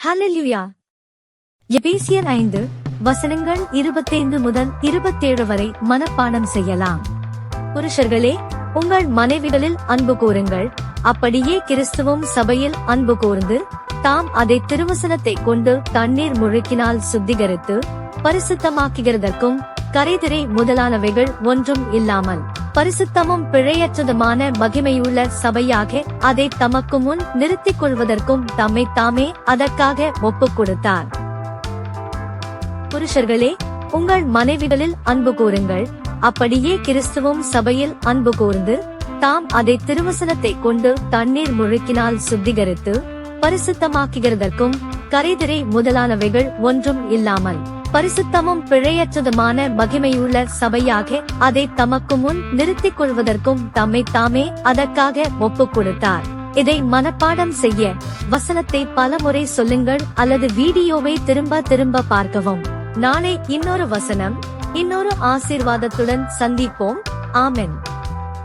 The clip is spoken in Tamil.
ஹalleluya எபேசியர் ஐந்து வசனங்கள் இருபத்தைந்து முதல் இருபத்தேழு வரை மனப்பாடம் செய்யலாம். புருஷர்களே உங்கள் மனைவிகளில் அன்பு கூறுங்கள் அப்படியே கிறிஸ்துவும் சபையில் அன்பு கூர்ந்து தாம் அதை திருவசனத்தை கொண்டு தண்ணீர் முழுக்கினால் சுத்திகரித்து பரிசுத்தமாக்குகிறதற்கும் கரைதிரை முதலானவைகள் ஒன்றும் இல்லாமல் பரிசுத்தமும் பிழையற்றதுமான மகிமையுள்ள சபையாக அதை தமக்கு முன் நிறுத்திக் கொள்வதற்கும் தம்மை தாமே அதற்காக ஒப்புக் கொடுத்தார் புருஷர்களே உங்கள் மனைவிகளில் அன்பு கூறுங்கள் அப்படியே கிறிஸ்துவும் சபையில் அன்பு கூர்ந்து தாம் அதை திருவசனத்தை கொண்டு தண்ணீர் முழுக்கினால் சுத்திகரித்து பரிசுத்தமாக்குகிறதற்கும் கரைதிரை முதலானவைகள் ஒன்றும் இல்லாமல் பரிசுத்தமும் பிழையற்றதுமான மகிமையுள்ள சபையாக அதை தமக்கு முன் நிறுத்திக் கொள்வதற்கும் தம்மை தாமே அதற்காக ஒப்புக் கொடுத்தார் இதை மனப்பாடம் செய்ய வசனத்தை பலமுறை சொல்லுங்கள் அல்லது வீடியோவை திரும்ப திரும்ப பார்க்கவும். நாளை இன்னொரு வசனம் இன்னொரு ஆசீர்வாதத்துடன் சந்திப்போம். ஆமென்.